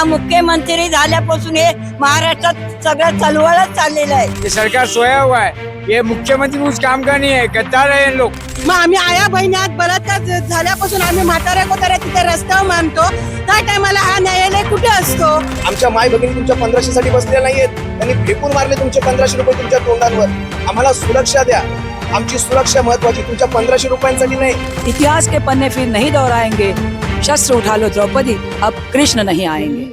हा मुख्यमंत्री झाल्यापासून हे महाराष्ट्रात सगळं चळवळच चाललेलं आहे. ये सरकार सोया हुआ है. ये मुख्यमंत्री कुछ काम का नहीं है गद्दार है ये लोग. मग आम्ही आया बहिण्यात बलात्कार झ- झाल्यापासून आम्ही म्हाताऱ्या कोताऱ्या तिथे रस्त्यावर मानतो. त्या टायमाला हा न्यायालय कुठे असतो? आमच्या माय भगिनी तुमच्या पंधराशे साठी बसलेल्या नाहीयेत. त्यांनी फेकून मारले तुमचे पंधराशे रुपये तुमच्या तोंडांवर. आम्हाला सुरक्षा द्या. आमची सुरक्षा महत्वाची तुमच्या पंधराशे रुपयांसाठी नाही. इतिहास के पन्ने फिर नहीं दोहराएंगे. शस्त्र उठा लो द्रौपदी अब कृष्ण नहीं आएंगे।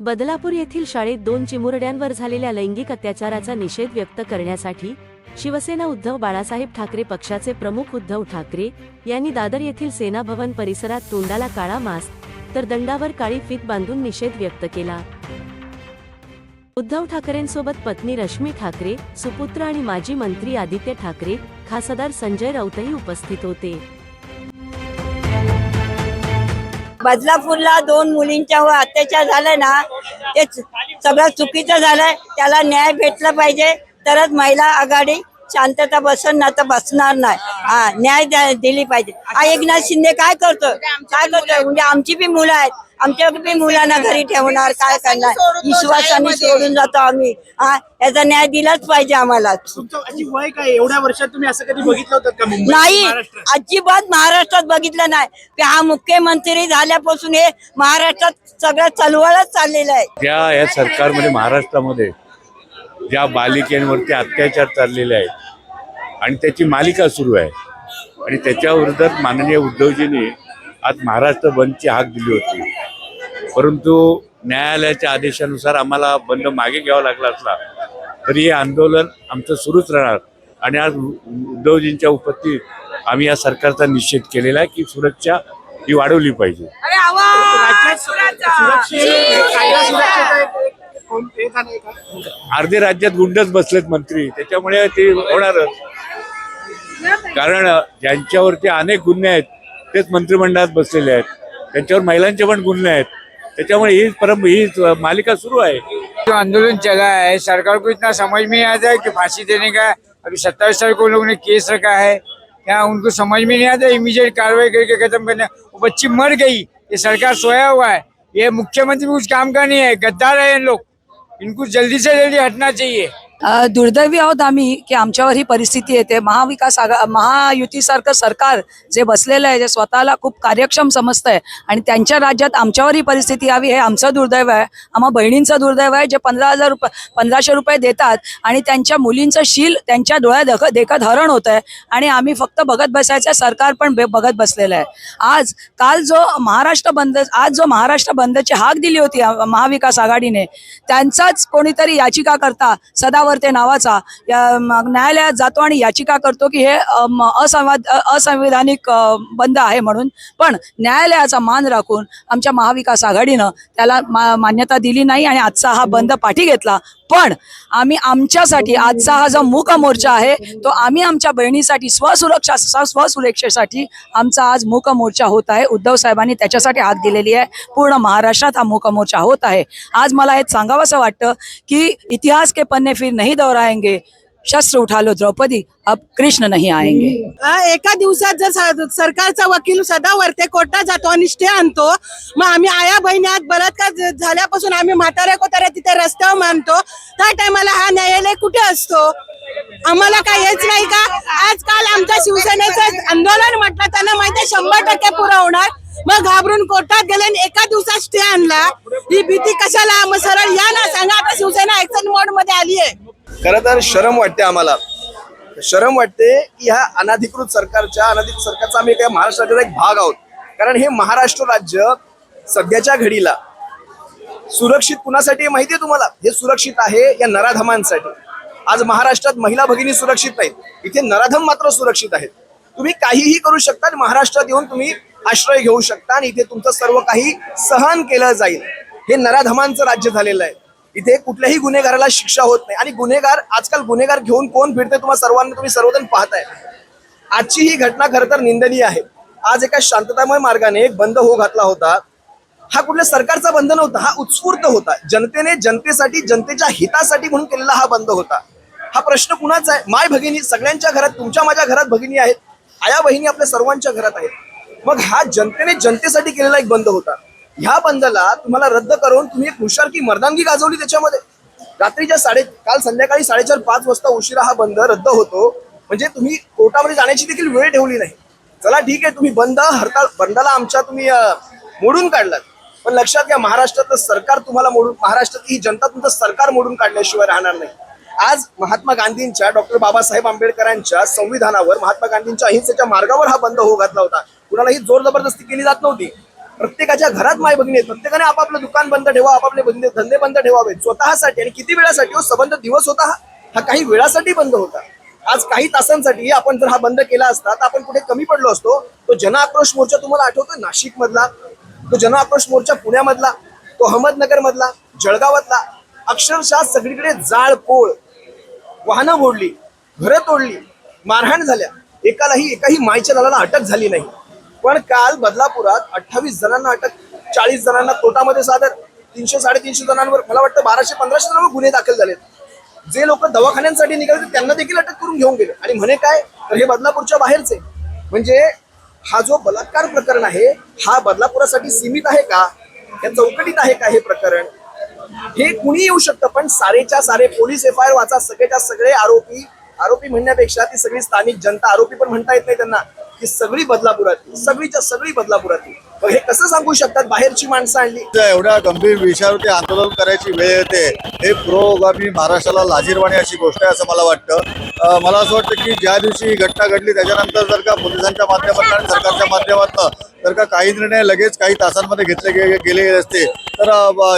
बदलापूर येथील शाळेत दोन चिमुरड्यांवर झालेल्या लैंगिक अत्याचाराचा निषेध व्यक्त करण्यासाठी शिवसेना उद्धव बाळासाहेब ठाकरे पक्षाचे प्रमुख उद्धव ठाकरे यांनी दादर येथील सेना भवन परिसरात तोंडाला काळा मास्क तर दंडावर काळी फीत बांधून निषेध व्यक्त केला. उद्धव ठाकरेंसोबत पत्नी रश्मी ठाकरे सुपुत्र आणि माजी मंत्री आदित्य ठाकरे खासदार संजय राऊतही उपस्थित होते. बदलापूरला दोन मुलींच्यावर अत्याचार झालाय ना ते सगळं चुकीचं झालंय त्याला न्याय भेटला पाहिजे तरच महिला आघाडी शांतता बसन ना तर बसणार नाही. हा न्याय द्या- दिली पाहिजे. हा एकनाथ शिंदे काय करतो काय करतोय? म्हणजे आमची बी मुलं आहेत. आमच्या बी मुलांना घरी ठेवणार काय करणार? विश्वासाने सोडून जातो आम्ही. हा याचा न्याय दिलाच पाहिजे आम्हाला. तुमचं वय काय एवढ्या वर्षात तुम्ही असं कधी बघितलं होतं का मुंबई नाही अजिबात महाराष्ट्रात बघितलं नाही. की हा मुख्यमंत्री झाल्यापासून हे महाराष्ट्रात सगळं चळवळच चाललेलं आहे. ज्या या सरकारमध्ये महाराष्ट्रामध्ये ज्या बालिकेंवरती अत्याचार चाललेले आहेत आणि त्याची मालिका सुरू आहे आणि त्याच्या विरोधात माननीय उद्धवजींनी आज महाराष्ट्र बंदची हाक दिली होती. परंतु न्यायालयाच्या आदेशानुसार आम्हाला बंद मागे घ्यावा लागला असला तरी हे आंदोलन आमचं सुरूच राहणार. आणि आज उद्धवजींच्या उपस्थितीत आम्ही या सरकारचा निषेध केलेला आहे की सुरक्षा ही वाढवली पाहिजे. अर्धे राज्यात गुंडच बसलेत मंत्री त्याच्यामुळे ते होणारच. कारण ज्यांच्यावरती अनेक गुन्हे आहेत तेच मंत्रिमंडळात बसलेले आहेत. त्यांच्यावर महिलांचे पण गुन्हे आहेत. त्याच्यामुळे ही परम ही मालिका सुरू आहे. जो आंदोलन चला है सरकार को इतना समझ में नहीं आता है कि फांसी देने का अभी सत्ताईस तारीख को लोगों ने केस रखा है। क्या उनको समझ में नहीं आता इमीडिएट कार्रवाई करके खत्म करना। वो बच्ची मर गई ये सरकार सोया हुआ है। ये मुख्यमंत्री कुछ काम का नहीं है गद्दार है इन लोग। इनको जल्दी से जल्दी हटना चाहिए। दुर्दैवी आहोत आम्ही की आमच्यावर ही परिस्थिती येते. महाविकास आघा महायुतीसारखं सरकार जे बसलेलं आहे जे स्वतःला खूप कार्यक्षम समजतंय आणि त्यांच्या राज्यात आमच्यावर ही परिस्थिती यावी हे आमचं दुर्दैव आहे. आम्हा बहिणींचं दुर्दैव आहे जे पंधरा हजार रुपये पंधराशे रुपये देतात आणि त्यांच्या मुलींचं शील त्यांच्या डोळ्या दख देखत हरण होत आहे आणि आम्ही फक्त बघत बसायचं सरकार पण बघत बसलेलं आहे. आज काल जो महाराष्ट्र बंद आज जो महाराष्ट्र बंदची हाक दिली होती महाविकास आघाडीने त्यांचाच कोणीतरी याचिका करता सदा सदावर्ते नावाचा या न्यायालयात जातो आणि याचिका करतो की हे असंवाद असंविधानिक बंद आहे म्हणून. पण न्यायालयाचा मान राखून आमच्या महाविकास आघाडीनं त्याला मा मान्यता दिली नाही आणि आजचा हा बंद पाठी घेतला. पण आम्ही आमच्यासाठी आजचा हा जो मूक मोर्चा आहे तो आम्ही आमच्या बहिणीसाठी स्वसुरक्षा स्व- स्वसुरक्षेसाठी आमचा आज मूक मोर्चा होत आहे. उद्धव साहेबांनी त्याच्यासाठी हात दिलेली आहे. पूर्ण महाराष्ट्रात हा मूक मोर्चा होत आहे. आज मला हे सांगावंसं वाटतं की इतिहास के पन्ने फिर नहीं दोहराएंगे. शस्त्र उठा लो द्रौपदी अब कृष्ण नाही आएंगे। एका दिवसात जर सरकारचा वकील सदा वरते कोर्टात जातो आणि स्टे आणतो मग आम्ही आया बहिण्यात बलात्कार झाल्यापासून आम्ही म्हाताऱ्या कोताऱ्या तिथे रस्त्यावर मानतो. त्या टायमाला हा न्यायालय कुठे असतो? आम्हाला काय हेच नाही का? आजकाल आमच्या शिवसेनेचं आंदोलन म्हटलं त्यांना माहिती शंभर टक्के पुरवणार मग घाबरून कोर्टात गेले आणि एका दिवसात स्टे आणला. ही भीती कशाला मग सरळ या ना सांगा आता शिवसेना ऍक्शन मोडमध्ये आली आहे खरं तर शरम वाटते आम्हाला. शरम वाटते की ह्या अनाधिकृत सरकारच्या अनाधिकृत सरकारचा आम्ही काय महाराष्ट्राचा एक भाग आहोत. कारण हे महाराष्ट्र राज्य सध्याच्या घडीला सुरक्षित कुणासाठी आहे माहिती आहे तुम्हाला? हे सुरक्षित आहे या नराधमांसाठी. आज महाराष्ट्रात महिला भगिनी सुरक्षित नाहीत. इथे नराधम मात्र सुरक्षित आहेत. तुम्ही काहीही करू शकता आणि महाराष्ट्रात येऊन तुम्ही आश्रय घेऊ शकता आणि इथे तुमचं सर्व काही सहन केलं जाईल. हे नराधमांचं राज्य झालेलं आहे. इथे कुठल्याही गुन्हेगाराला शिक्षा होत नाही. आणि गुन्हेगार आजकाल गुन्हेगार घेऊन कोण फिरते तुम्हाला सर्वांना तुम्ही सर्वजण पाहताय. आजची ही घटना खरं तर निंदनीय आहे. आज एका शांततामय मार्गाने एक बंद हो घातला होता. हा कुठल्या सरकारचा बंद नव्हता हा उत्स्फूर्त होता. जनतेने जनतेसाठी जनतेच्या हितासाठी म्हणून केलेला हा बंद होता. हा प्रश्न कुणाचा आहे? माय भगिनी सगळ्यांच्या घरात तुमच्या माझ्या घरात भगिनी आहेत. आया बहिणी आपल्या सर्वांच्या घरात आहेत. मग हा जनतेने जनतेसाठी केलेला एक बंद होता. ह्या बंदला तुम्हाला रद्द करून तुम्ही एक हुशार की मर्दानगी गाजवली त्याच्यामध्ये. रात्रीच्या साडे काल संध्याकाळी साडेचार पाच वाजता उशिरा हा बंद रद्द होतो. म्हणजे तुम्ही कोर्टामध्ये जाण्याची देखील वेळ ठेवली नाही. चला ठीक आहे तुम्ही बंद हरताळ बंदाला आमच्या तुम्ही मोडून काढलात. पण लक्षात घ्या महाराष्ट्रातलं सरकार तुम्हाला मोडून महाराष्ट्रातली ही जनता तुमचं सरकार मोडून काढल्याशिवाय राहणार नाही. आज महात्मा गांधींच्या डॉक्टर बाबासाहेब आंबेडकरांच्या संविधानावर महात्मा गांधींच्या अहिंसेच्या मार्गावर हा बंद होऊ घातला होता. कुणालाही जोर जबरदस्ती केली जात नव्हती. प्रत्येकाच्या घरात माय भगिनी आहेत. प्रत्येकाने आपापलं दुकान बंद ठेवा आपापले धंदे धंदे बंद ठेवावे स्वतःसाठी आणि किती वेळासाठी हो? सबंध दिवस होता हा? काही वेळासाठी बंद होता. आज काही तासांसाठी आपण जर हा बंद केला असता तर आपण कुठे कमी पडलो असतो? तो जन आक्रोश मोर्चा तुम्हाला आठवतो नाशिक मधला तो जन आक्रोश मोर्चा पुण्यामधला. तो अहमदनगर मधला जळगावातला. अक्षरशः सगळीकडे जाळ पोळ. वाहनं ओढली घरं तोडली. मारहाण झाल्या. एकालाही एकाही मायच्या दलाला अटक झाली नाही. पण काल बदलापुरात अठ्ठावीस जणांना अटक चाळीस जणांना कोर्टामध्ये सादर तीनशे साडेतीनशे जणांवर मला वाटतं बाराशे पंधराशे जणांवर गुन्हे दाखल झालेत जे लोक दवाखान्यांसाठी निघाले त्यांना देखील अटक करून घेऊन गेले. आणि म्हणे काय तर हे बदलापूरच्या बाहेरचे. म्हणजे हा जो बलात्कार प्रकरण आहे हा बदलापुरासाठी सीमित आहे का? या चौकटीत आहे का हे प्रकरण? हे कुणी येऊ शकतं पण सारेच्या सारे पोलीस एफ आय आर वाचा सगळेच्या सगळे आरोपी आरोपी म्हणण्यापेक्षा ती सगळी स्थानिक जनता आरोपी पण म्हणता येत नाही त्यांना. की सगळी बदलापुरातली सगळीच्या सगळी बदलापुरातली मग हे कसं सांगू शकतात? बाहेरची माणसं आणली. एवढ्या गंभीर विषयावरती आंदोलन करायची वेळ येते. हे प्रोगामी महाराष्ट्राला लाजीरवाणी अशी गोष्ट आहे असं मला वाटतं. मला असं वाटतं की ज्या दिवशी ही घटना घडली त्याच्यानंतर जर का पोलिसांच्या माध्यमातून आणि सरकारच्या माध्यमातून जर का काही निर्णय लगेच काही तासांमध्ये घेतले गे गेले गेले असते तर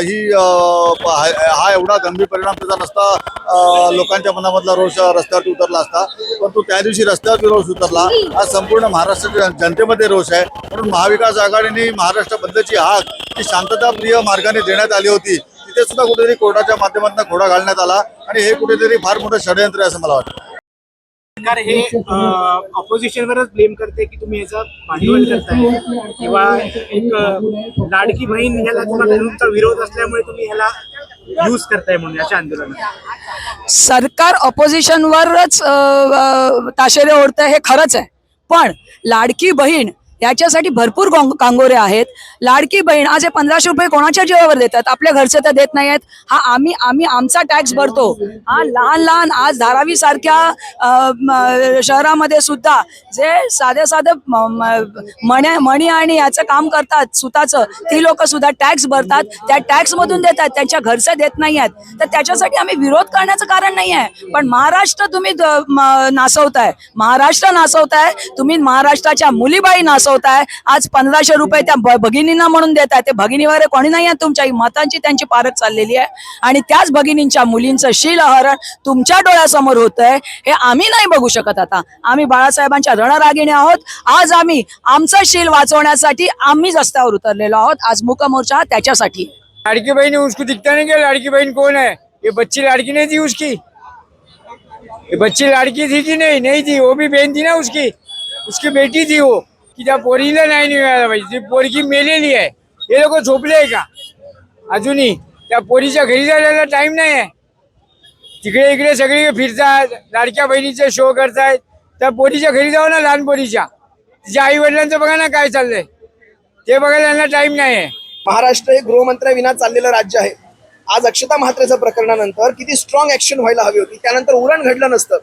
ही हा एवढा गंभीर परिणाम त्याचा नसता लोकांच्या मनामधला रोष रस्त्यावरती उतरला असता. परंतु त्या दिवशी रस्त्यावरती रोष उतरला. आज संपूर्ण महाराष्ट्राच्या जनतेमध्ये रोष आहे. म्हणून महाविकास आघाडीने महाराष्ट्र बंदची हाक ही शांतताप्रिय मार्गाने देण्यात आली होती. तिथे सुद्धा कुठेतरी कोर्टाच्या माध्यमातून घोडा घालण्यात आला. आणि हे कुठेतरी फार मोठं षडयंत्र आहे असं मला वाटतं. सरकार हे ऑपोजिशनवरच ब्लेम करते की तुम्ही याचं भांडवल करताय. किंवा एक लाडकी बहीण ह्याला तुम्हाला तुमचा विरोध असल्यामुळे तुम्ही ह्याला यूज करताय म्हणून याच्या आंदोलनात. सरकार ऑपोजिशनवरच ताशेरे ओढतं हे खरंच आहे. पण लाडकी बहीण याच्यासाठी भरपूर कांगोरे आहेत. लाडकी बहीण आज हे पंधराशे रुपये कोणाच्या जीवावर देतात? आपल्या घरचे तर देत नाही आहेत हा आम्ही आम्ही आमचा टॅक्स भरतो. हा लहान लहान आज धारावी सारख्या शहरामध्ये सुद्धा जे साधे साधे मण्या मणी आणि याचं काम करतात सुताचं ती लोक सुद्धा टॅक्स भरतात. त्या टॅक्स मधून देतात. त्यांच्या घरचे देत नाही आहेत तर त्याच्यासाठी आम्ही विरोध करण्याचं कारण नाही आहे पण महाराष्ट्र तुम्ही नासवताय. नाचवताय महाराष्ट्र नाचवताय तुम्ही महाराष्ट्राच्या मुलीबाई नासव नाचवताय आज पंधराशे रुपये त्या भगिनींना म्हणून देताय. ते भगिनी वगैरे कोणी नाही आहे तुमच्या? मतांची त्यांची पारख चाललेली आहे. आणि त्याच भगिनींच्या मुलींचं शीलहरण तुमच्या डोळ्यासमोर होत आहे हे आम्ही नाही बघू शकत आता. आम्ही बाळासाहेबांच्या रणरागिणी आहोत. आज आम्ही आमचं शील वाचवण्यासाठी आम्ही रस्त्यावर उतरलेलो आहोत. आज मुक मोर्चा हा त्याच्यासाठी. लाडकी बहीण बहन उसको दिखता नहीं क्या लाडकी बहन कौन है ये बच्ची लाडकी नहीं थी उसकी? ये बच्ची लाडकी थी कि नहीं? नहीं थी. वो भी बहन थी ना उसकी? उसकी बेटी थी वो. की त्या पोरीला नाही निघायला पाहिजे. ती पोरगी मेलेली आहे. हे लोक झोपले आहे का? अजूनही. त्या पोरीच्या घरी जायला टाइम नाही आहे. तिकडे इकडे सगळे फिरतात लाडक्या बहिणीचे शो करतायत त्या पोरीच्या घरी जाऊ ना लहान पोरीच्या. तिच्या आई वडिलांचं बघा ना काय चाललंय. ते बघायला यांना टाइम नाही आहे. महाराष्ट्र हे गृहमंत्र्याविना चाललेलं राज्य आहे. आज अक्षता म्हात्रेच्या प्रकरणानंतर किती स्ट्रॉंग ऍक्शन व्हायला हवी होती. त्यानंतर उरण घडलं नसतं.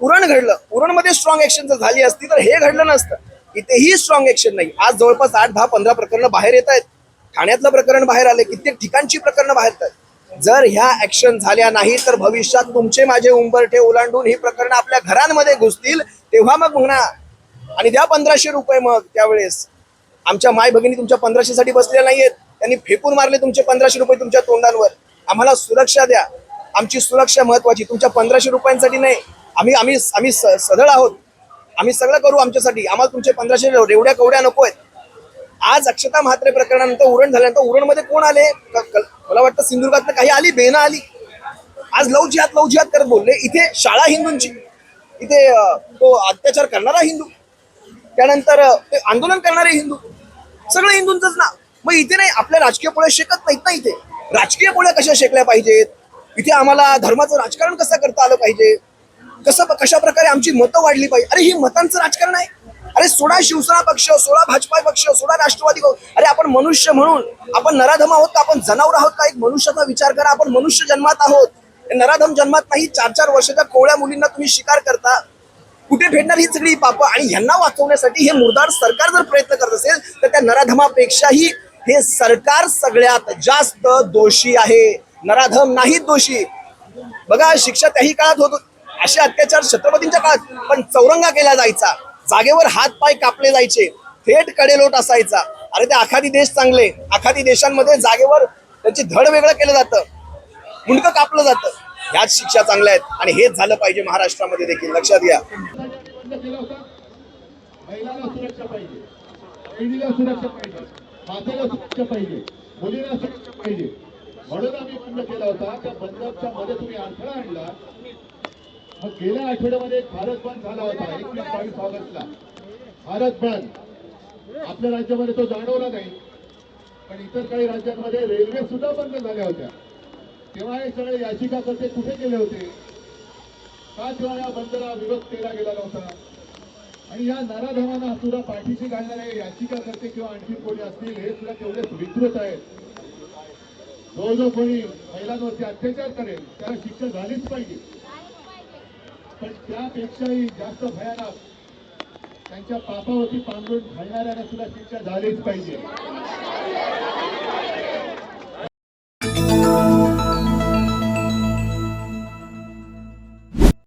उरण घडलं. उरणमध्ये स्ट्रॉंग ऍक्शन जर झाली असती तर हे घडलं नसतं. इथेही स्ट्रॉंग ऍक्शन नाही. आज जवळपास आठ दहा पंधरा प्रकरणं बाहेर येत आहेत. ठाण्यातलं प्रकरण बाहेर आले कित्येक ठिकाणची प्रकरणं बाहेर येत जर ह्या ऍक्शन झाल्या नाही तर भविष्यात तुमचे माझे उंबरठे ओलांडून ही प्रकरणं आपल्या घरांमध्ये घुसतील तेव्हा मग म्हणा. आणि द्या पंधराशे रुपये मग त्यावेळेस. आमच्या माय भगिनी तुमच्या पंधराशे साठी बसलेल्या नाहीयेत. त्यांनी फेकून मारले तुमचे पंधराशे रुपये तुमच्या तोंडांवर. आम्हाला सुरक्षा द्या. आमची सुरक्षा महत्वाची. तुमच्या पंधराशे रुपयांसाठी नाही. आम्ही आम्ही आम्ही स- सढळ आहोत. आम्ही सगळं करू आमच्यासाठी. आम्हाला तुमचे पंधराशे रेवड्या कवड्या नको आहेत. आज अक्षता म्हात्रे प्रकरणानंतर उरण झाल्यानंतर उरणमध्ये कोण आले? मला वाटतं सिंधुदुर्गात काही आली बेना आली. आज लव जिहाद लव जिहाद करत बोलले. इथे शाळा हिंदूंची. इथे तो अत्याचार करणारा हिंदू. त्यानंतर ते आंदोलन करणारे हिंदू. सगळे हिंदूंचंच ना मग इथे नाही आपल्या राजकीय पोळ्या शेकत नाहीत ना इथे? राजकीय पोळ्या कशा शेकल्या पाहिजेत? इथे आम्हाला धर्माचं राजकारण कसं करता आलं पाहिजे? कसं कशा प्रकारे आमची मतं वाढली पाहिजे? अरे ही मतांचं राजकारण आहे. अरे सोडा शिवसेना पक्ष सोडा भाजपा पक्ष सोडा राष्ट्रवादी अरे आपण मनुष्य म्हणून आपण नराधम आहोत का? आपण जनावर आहोत का? एक मनुष्याचा विचार करा. आपण मनुष्य जन्मात आहोत. नराधम जन्मात नाही चार चार वर्षाच्या कोवळ्या मुलींना तुम्ही शिकार करता. कुठे भेटणार ही सगळी पापं? आणि ह्यांना वाचवण्यासाठी हे मुरदार सरकार जर प्रयत्न करत असेल तर त्या नराधमापेक्षाही हे सरकार सगळ्यात जास्त दोषी आहे. नराधम नाहीत दोषी. बघा शिक्षा त्याही काळात होत. असे अत्याचार छत्रपतींच्या काळात. पण चौरंगा केला जायचा. जागेवर हात पाय कापले जायचे. थेट कडेलोट असायचा. अरे ते आखादी देश चांगले. आखादी देशांमध्ये जागेवर त्यांची धड वेगळं केलं जातं. मुंडकं कापलं जातं. ह्याच शिक्षा चांगल्या आहेत. आणि हेच झालं पाहिजे महाराष्ट्रामध्ये देखील. लक्षात घ्या. मुलीला सुरक्षा पाहिजे. म्हणून आम्ही बंद केला होता. त्या बंदच्या मध्ये तुम्ही अडथळा आणला. मग गेल्या आठवड्यामध्ये एक भारत बंद झाला होता एकवीस बावीस ऑगस्टला. भारत बंद. आपल्या राज्यामध्ये तो जाणवला नाही. पण इतर काही राज्यांमध्ये रेल्वे सुद्धा बंद झाल्या होत्या. तेव्हा हे सगळे याचिकाकर्ते कुठे गेले होते? का तेव्हा या बंदला विरोध केला गेला नव्हता. आणि या नराधमांना सुद्धा पाठीशी घालणारे याचिका करते किंवा आणखी कोणी असतील हे सुद्धा तेवढेच विकृत आहेत. जो जो कोणी महिलांवरती अत्याचार करेल त्याला शिक्षा झालीच पाहिजे. पण त्यापेक्षाही जास्त भयानक त्यांच्या पापावरती पांघरून घालणाऱ्यांना सुद्धा शिक्षा झालीच पाहिजे.